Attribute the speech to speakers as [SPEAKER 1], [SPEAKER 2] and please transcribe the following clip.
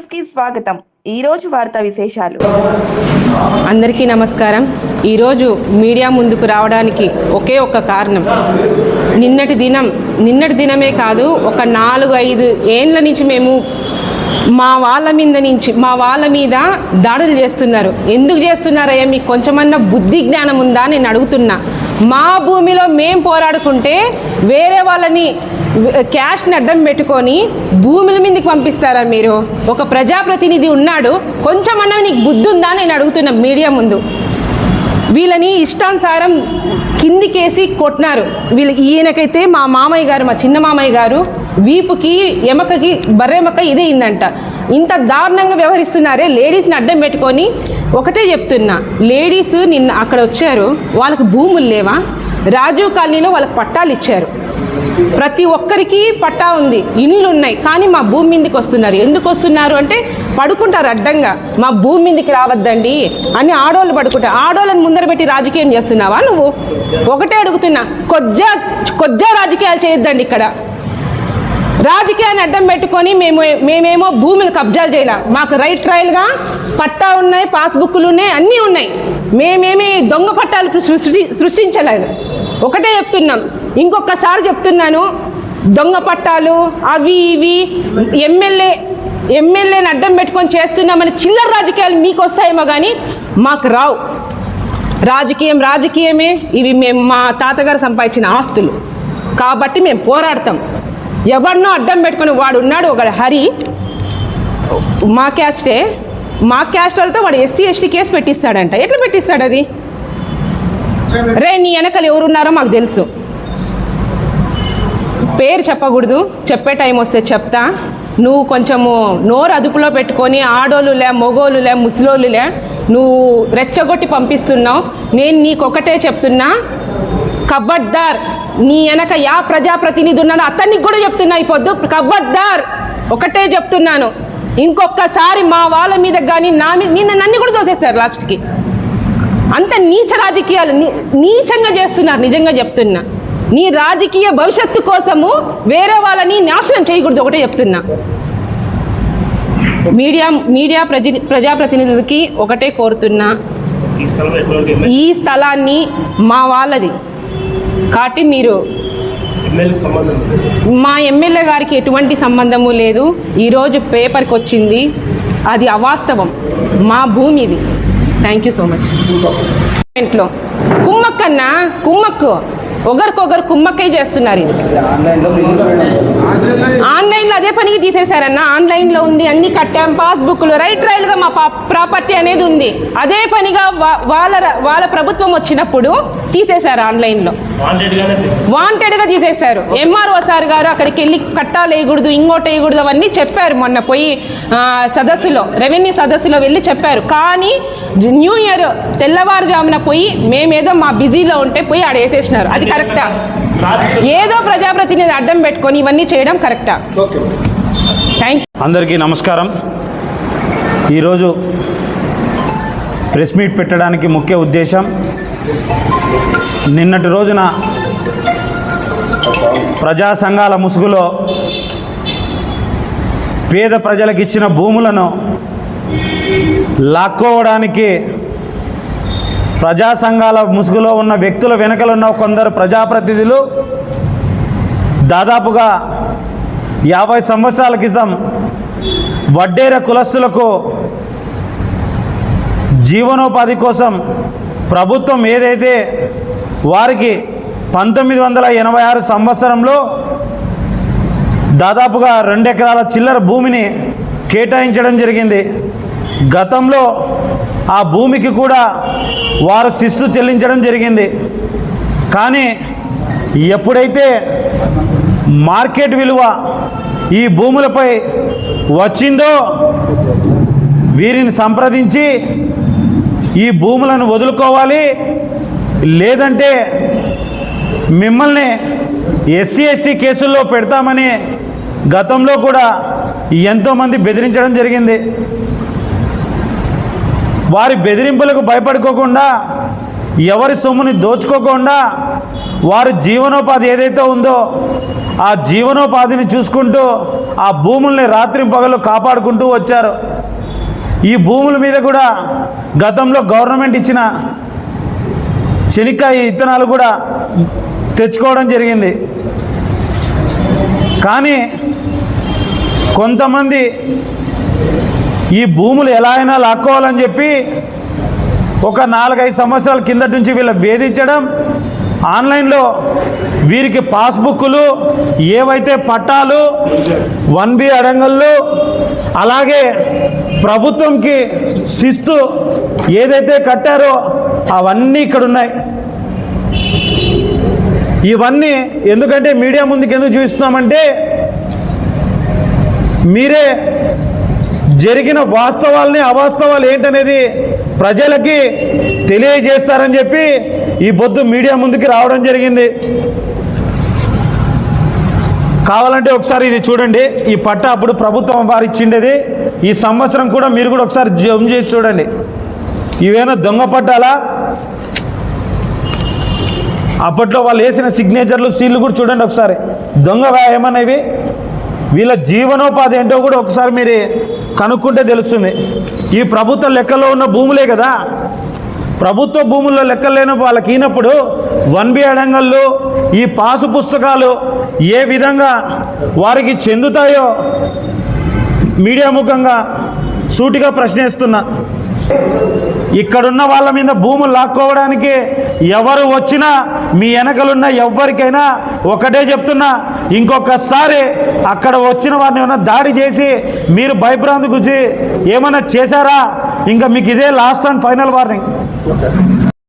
[SPEAKER 1] న్యూస్కి స్వాగతం. ఈ రోజు వార్తా విశేషాలు.
[SPEAKER 2] అందరికీ నమస్కారం. ఈరోజు మీడియా ముందుకు రావడానికి ఒకే ఒక్క కారణం. నిన్నటి దినం నిన్నటి దినమే కాదు ఒక నాలుగు ఐదు ఏండ్ల నుంచి మేము మా వాళ్ళ మీద నుంచి మా వాళ్ళ మీద దాడులు చేస్తున్నారు. ఎందుకు చేస్తున్నారయ్యా? మీకు కొంచెమన్నా బుద్ధి జ్ఞానం ఉందా నేను అడుగుతున్నా. మా భూమిలో మేం పోరాడుకుంటే వేరే వాళ్ళని క్యాష్ని అడ్డం పెట్టుకొని భూముల మీదకి పంపిస్తారా మీరు? ఒక ప్రజాప్రతినిధి ఉన్నాడు. కొంచెమన్నా నీకు బుద్ధి ఉందా నేను అడుగుతున్నా మీడియా ముందు. వీళ్ళని ఇష్టానుసారం కిందికేసి కొట్టినారు. వీళ్ళకి ఈయనకైతే మా మామయ్య గారు మా చిన్న మామయ్య గారు వీపుకి ఎమకకి బర్రెమక ఇదే ఇందంట. ఇంత దారుణంగా వ్యవహరిస్తున్నారే లేడీస్ని అడ్డం పెట్టుకొని. ఒకటే చెప్తున్నా లేడీస్ నిన్న అక్కడ వచ్చారు వాళ్ళకి భూములు లేవా? రాజీవ్ కాలనీలో వాళ్ళకి పట్టాలు ఇచ్చారు. ప్రతి ఒక్కరికి పట్టా ఉంది ఇండ్లు ఉన్నాయి కానీ మా భూమి మీదకి వస్తున్నారు. ఎందుకు వస్తున్నారు అంటే పడుకుంటారు అడ్డంగా. మా భూమి మీదకి రావద్దండి అని ఆడోళ్ళు పడుకుంటారు. ఆడోళ్ళని ముందర పెట్టి రాజకీయం చేస్తున్నావా నువ్వు? ఒకటే అడుగుతున్నా కొజ్జా కొజ్జా రాజకీయాలు చేయొద్దండి ఇక్కడ. రాజకీయాన్ని అడ్డం పెట్టుకొని మేము మేమేమో భూమిని కబ్జాలు చేయాల. మాకు రైట్ ట్రయల్గా పట్టా ఉన్నాయి పాస్బుక్లు ఉన్నాయి అన్నీ ఉన్నాయి. మేమేమి దొంగ పట్టాలు సృష్టి సృష్టించలేదు. ఒకటే చెప్తున్నాం. ఇంకొకసారి చెప్తున్నాను. దొంగ పట్టాలు అవి ఇవి ఎమ్మెల్యే ఎమ్మెల్యేని అడ్డం పెట్టుకొని చేస్తున్నామని చిల్లర రాజకీయాలు మీకు వస్తాయేమో కానీ మాకు రావు. రాజకీయం రాజకీయమే. ఇవి మేము మా తాతగారు సంపాదించిన ఆస్తులు. కాబట్టి మేము పోరాడతాం. ఎవరినో అడ్డం పెట్టుకుని వాడు ఉన్నాడు ఒక హరి. మా క్యాస్టే మా క్యాస్ట్ వాళ్ళతో వాడు ఎస్సీ ఎస్టీ కేసు పెట్టిస్తాడంట. ఎట్లా పెట్టిస్తాడు అది? రే నీ వెనకలు ఎవరున్నారో మాకు తెలుసు. పేరు చెప్పకూడదు. చెప్పే టైం వస్తే చెప్తా. నువ్వు కొంచెము నోరు అదుపులో పెట్టుకొని ఆడోళ్ళులే మొగోళ్ళులే ముసలోళ్ళులే నువ్వు రెచ్చగొట్టి పంపిస్తున్నావు. నేను నీకొకటే చెప్తున్నా. కబడ్దార్. నీ వెనక యా ప్రజాప్రతినిధి ఉన్నాడు అతనికి కూడా చెప్తున్నా ఈ పొద్దు. కబడ్దార్. ఒకటే చెప్తున్నాను. ఇంకొకసారి మా వాళ్ళ మీద కానీ నా మీద నిన్న నన్ను కూడా చూసేస్తారు లాస్ట్కి. అంత నీచ రాజకీయాలు నీ- నీచంగా చేస్తున్నారు నిజంగా చెప్తున్నా. నీ రాజకీయ భవిష్యత్తు కోసము వేరే వాళ్ళని నాశనం చేయకూడదు ఒకటే చెప్తున్నా. మీడియా మీడియా ప్రజా ప్రజాప్రతినిధులకి ఒకటే కోరుతున్నా.
[SPEAKER 3] ఈ
[SPEAKER 2] స్థలాన్ని మా వాళ్ళది. కాబట్టి మీరు మా ఎమ్మెల్యే గారికి ఎటువంటి సంబంధము లేదు. ఈరోజు పేపర్కి వచ్చింది. అది అవాస్తవం. మా భూమి ఇది. థ్యాంక్ యూ సో మచ్ ఇంట్లో కుమ్మక్కన్నా కుమ్మక్కు. ఒకరికొకరు కుమ్మక్కై చేస్తున్నారు ఇది. ఆన్లైన్లో అదే పనికి తీసేశారన్న. ఆన్లైన్లో ఉంది అన్ని కట్టాం పాస్బుక్లు రైట్ రైల్గా మా ప్రాపర్టీ అనేది ఉంది. అదే పనిగా వాళ్ళ వాళ్ళ ప్రభుత్వం వచ్చినప్పుడు తీసేశారు ఆన్లైన్లో. వాంటెడ్గా తీసేశారు. ఎంఆర్ఓ సార్ గారు అక్కడికి వెళ్ళి కట్టాలు వేయకూడదు ఇంకోటి వేయకూడదు అవన్నీ చెప్పారు మొన్న పోయి సదస్సులో రెవెన్యూ సదస్సులో వెళ్ళి చెప్పారు. కానీ న్యూ ఇయర్ తెల్లవారుజామున పోయి మేమేదో మా బిజీలో ఉంటే పోయి ఆడ వేసేసినారు అది కరెక్టా? ఏదో ప్రజాప్రతినిధి అడ్డం పెట్టుకొని ఇవన్నీ చేయడం కరెక్టా? థ్యాంక్
[SPEAKER 4] అందరికీ నమస్కారం. ఈరోజు ప్రెస్ మీట్ పెట్టడానికి ముఖ్య ఉద్దేశం నిన్నటి రోజున ప్రజా సంఘాల ముసుగులో పేద ప్రజలకు ఇచ్చిన భూములను లాక్కోవడానికి ప్రజా సంఘాల ముసుగులో ఉన్న వ్యక్తుల వెనకలు ఉన్న కొందరు ప్రజాప్రతినిధులు దాదాపుగా యాభై సంవత్సరాల క్రితం వడ్డేర కులస్తులకు జీవనోపాధి కోసం ప్రభుత్వం ఏదైతే వారికి పంతొమ్మిది వందల ఎనభై ఆరు సంవత్సరంలో దాదాపుగా రెండు ఎకరాల చిల్లర భూమిని కేటాయించడం జరిగింది. గతంలో ఆ భూమికి కూడా వారు శిస్తు చెల్లించడం జరిగింది. కానీ ఎప్పుడైతే మార్కెట్ విలువ ఈ భూములపై వచ్చిందో వీరిని సంప్రదించి ఈ భూములను వదులుకోవాలి. లేదంటే మిమ్మల్ని ఎస్సీ ఎస్టీ కేసుల్లో పెడతామని గతంలో కూడా ఎంతోమంది బెదిరించడం జరిగింది. వారి బెదిరింపులకు భయపడుకోకుండా ఎవరి సొమ్ముని దోచుకోకుండా వారు జీవనోపాధి ఏదైతే ఉందో ఆ జీవనోపాధిని చూసుకుంటూ ఆ భూముల్ని రాత్రి పగలు కాపాడుకుంటూ వచ్చారు. ఈ భూముల మీద కూడా గతంలో గవర్నమెంట్ ఇచ్చిన చెనిక్కాయ ఇత్తనాలు కూడా తెచ్చుకోవడం జరిగింది. కానీ కొంతమంది ఈ భూములు ఎలా అయినా లాక్కోవాలని చెప్పి ఒక నాలుగైదు సంవత్సరాల కిందటి నుంచి వీళ్ళు వేధించడం ఆన్లైన్లో వీరికి పాస్బుక్లు ఏవైతే పట్టాలు వన్ బి అడంగళ్ళు అలాగే ప్రభుత్వంకి శిస్తు ఏదైతే కట్టారో అవన్నీ ఇక్కడ ఉన్నాయి ఇవన్నీ ఎందుకంటే మీడియా ముందుకు ఎందుకు చూపిస్తున్నామంటే మీరే జరిగిన వాస్తవాల్ని అవాస్తవాలు ఏంటనేది ప్రజలకి తెలియజేస్తారని చెప్పి ఈ పొద్దు మీడియా ముందుకి రావడం జరిగింది. కావాలంటే ఒకసారి ఇది చూడండి. ఈ పట్ట అప్పుడు ప్రభుత్వం వారు ఇచ్చిండేది ఈ సంవత్సరం కూడా మీరు కూడా ఒకసారి జమ్ చేసి చూడండి. ఇవేనా దొంగ పట్టాలా? అప్పట్లో వాళ్ళు వేసిన సిగ్నేచర్లు సీళ్ళు కూడా చూడండి ఒకసారి. దొంగ ఏమన్నా వీళ్ళ జీవనోపాధి ఏంటో కూడా ఒకసారి మీరు కనుక్కుంటే తెలుస్తుంది. ఈ ప్రభుత్వ లెక్కలో ఉన్న భూములే కదా. ప్రభుత్వ భూముల్లో లెక్కలేని వాళ్ళకి ఈనప్పుడు వన్ బి అడంగళ్ళు ఈ పాసు పుస్తకాలు ఏ విధంగా వారికి చెందుతాయో మీడియా ముఖంగా సూటిగా ప్రశ్నిస్తున్నా. ఇక్కడున్న వాళ్ళ మీద భూములు లాక్కోవడానికి ఎవరు వచ్చినా మీ వెనకలున్న ఎవరికైనా ఒకటే చెప్తున్నా. ఇంకొకసారి అక్కడ వచ్చిన వారిని ఏమైనా దాడి చేసి మీరు భయభ్రాంతి గురించి ఏమైనా చేశారా? ఇంకా మీకు ఇదే last and final warning Botafogo.